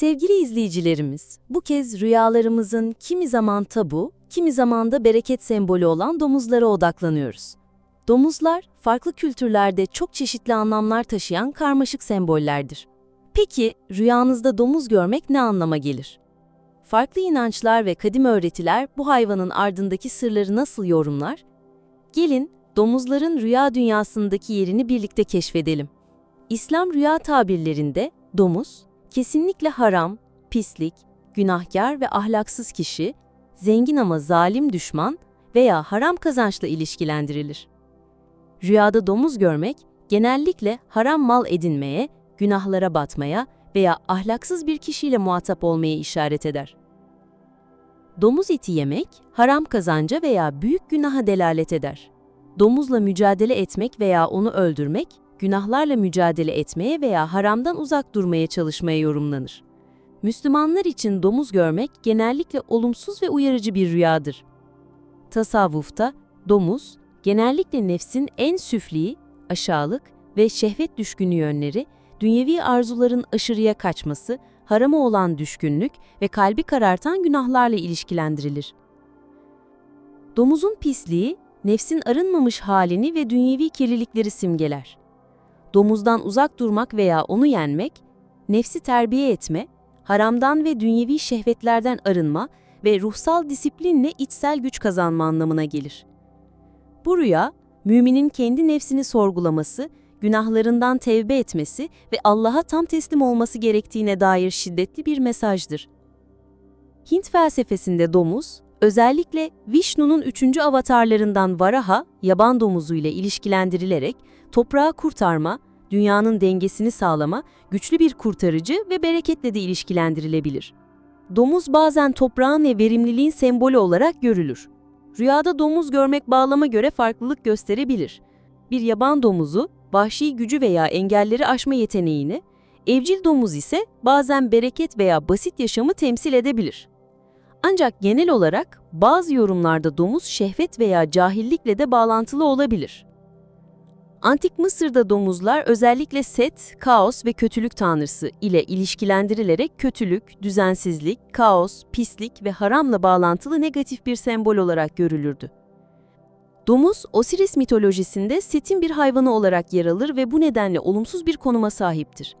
Sevgili izleyicilerimiz, bu kez rüyalarımızın kimi zaman tabu, kimi zaman da bereket sembolü olan domuzlara odaklanıyoruz. Domuzlar, farklı kültürlerde çok çeşitli anlamlar taşıyan karmaşık sembollerdir. Peki, rüyanızda domuz görmek ne anlama gelir? Farklı inançlar ve kadim öğretiler bu hayvanın ardındaki sırları nasıl yorumlar? Gelin, domuzların rüya dünyasındaki yerini birlikte keşfedelim. İslam rüya tabirlerinde domuz, kesinlikle haram, pislik, günahkar ve ahlaksız kişi, zengin ama zalim düşman veya haram kazançla ilişkilendirilir. Rüyada domuz görmek, genellikle haram mal edinmeye, günahlara batmaya veya ahlaksız bir kişiyle muhatap olmaya işaret eder. Domuz eti yemek, haram kazanca veya büyük günaha delalet eder. Domuzla mücadele etmek veya onu öldürmek, günahlarla mücadele etmeye veya haramdan uzak durmaya çalışmaya yorumlanır. Müslümanlar için domuz görmek genellikle olumsuz ve uyarıcı bir rüyadır. Tasavvufta domuz, genellikle nefsin en süfli, aşağılık ve şehvet düşkünü yönleri, dünyevi arzuların aşırıya kaçması, harama olan düşkünlük ve kalbi karartan günahlarla ilişkilendirilir. Domuzun pisliği, nefsin arınmamış halini ve dünyevi kirlilikleri simgeler. Domuzdan uzak durmak veya onu yenmek, nefsi terbiye etme, haramdan ve dünyevi şehvetlerden arınma ve ruhsal disiplinle içsel güç kazanma anlamına gelir. Bu rüya, müminin kendi nefsini sorgulaması, günahlarından tevbe etmesi ve Allah'a tam teslim olması gerektiğine dair şiddetli bir mesajdır. Hint felsefesinde domuz, özellikle Vishnu'nun üçüncü avatarlarından Varaha, yaban domuzu ile ilişkilendirilerek toprağı kurtarma, dünyanın dengesini sağlama, güçlü bir kurtarıcı ve bereketle de ilişkilendirilebilir. Domuz bazen toprağın ve verimliliğin sembolü olarak görülür. Rüyada domuz görmek bağlama göre farklılık gösterebilir. Bir yaban domuzu, vahşi gücü veya engelleri aşma yeteneğini, evcil domuz ise bazen bereket veya basit yaşamı temsil edebilir. Ancak genel olarak bazı yorumlarda domuz şehvet veya cahillikle de bağlantılı olabilir. Antik Mısır'da domuzlar özellikle Set, kaos ve kötülük tanrısı ile ilişkilendirilerek kötülük, düzensizlik, kaos, pislik ve haramla bağlantılı negatif bir sembol olarak görülürdü. Domuz, Osiris mitolojisinde Set'in bir hayvanı olarak yer alır ve bu nedenle olumsuz bir konuma sahiptir.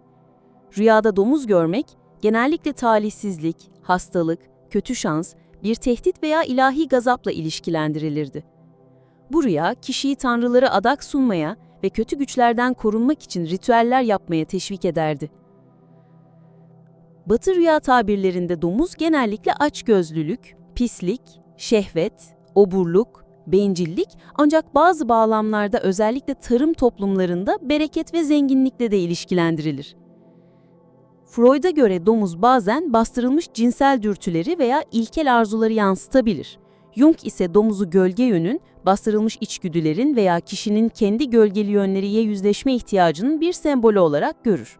Rüyada domuz görmek, genellikle talihsizlik, hastalık, kötü şans, bir tehdit veya ilahi gazapla ilişkilendirilirdi. Bu rüya, kişiyi tanrılara adak sunmaya ve kötü güçlerden korunmak için ritüeller yapmaya teşvik ederdi. Batı rüya tabirlerinde domuz genellikle açgözlülük, pislik, şehvet, oburluk, bencillik ancak bazı bağlamlarda özellikle tarım toplumlarında bereket ve zenginlikle de ilişkilendirilir. Freud'a göre domuz bazen bastırılmış cinsel dürtüleri veya ilkel arzuları yansıtabilir. Jung ise domuzu gölge yönün, bastırılmış içgüdülerin veya kişinin kendi gölgeli yönleriyle yüzleşme ihtiyacının bir sembolü olarak görür.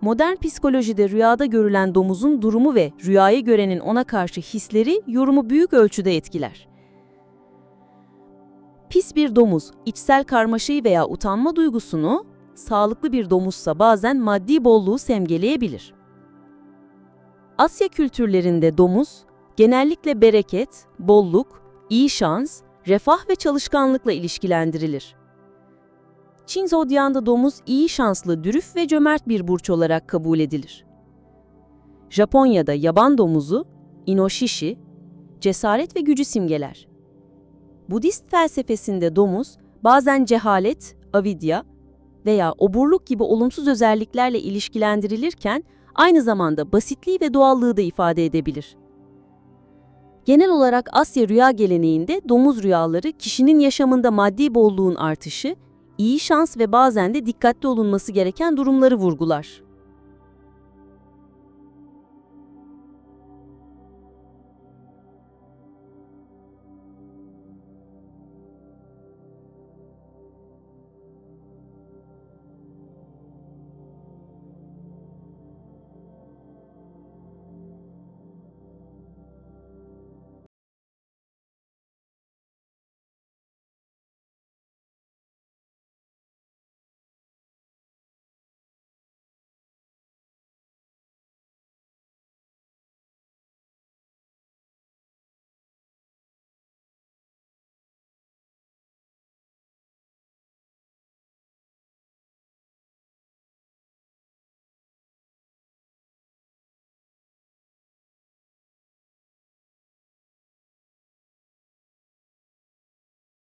Modern psikolojide rüyada görülen domuzun durumu ve rüyayı görenin ona karşı hisleri yorumu büyük ölçüde etkiler. Pis bir domuz, içsel karmaşayı veya utanma duygusunu, sağlıklı bir domuzsa bazen maddi bolluğu semgeleyebilir. Asya kültürlerinde domuz, genellikle bereket, bolluk, iyi şans, refah ve çalışkanlıkla ilişkilendirilir. Çin zodyağında domuz iyi şanslı, dürüf ve cömert bir burç olarak kabul edilir. Japonya'da yaban domuzu, inoshishi, cesaret ve gücü simgeler. Budist felsefesinde domuz, bazen cehalet, avidya veya oburluk gibi olumsuz özelliklerle ilişkilendirilirken, aynı zamanda basitliği ve doğallığı da ifade edebilir. Genel olarak Asya rüya geleneğinde domuz rüyaları kişinin yaşamında maddi bolluğun artışı, iyi şans ve bazen de dikkatli olunması gereken durumları vurgular.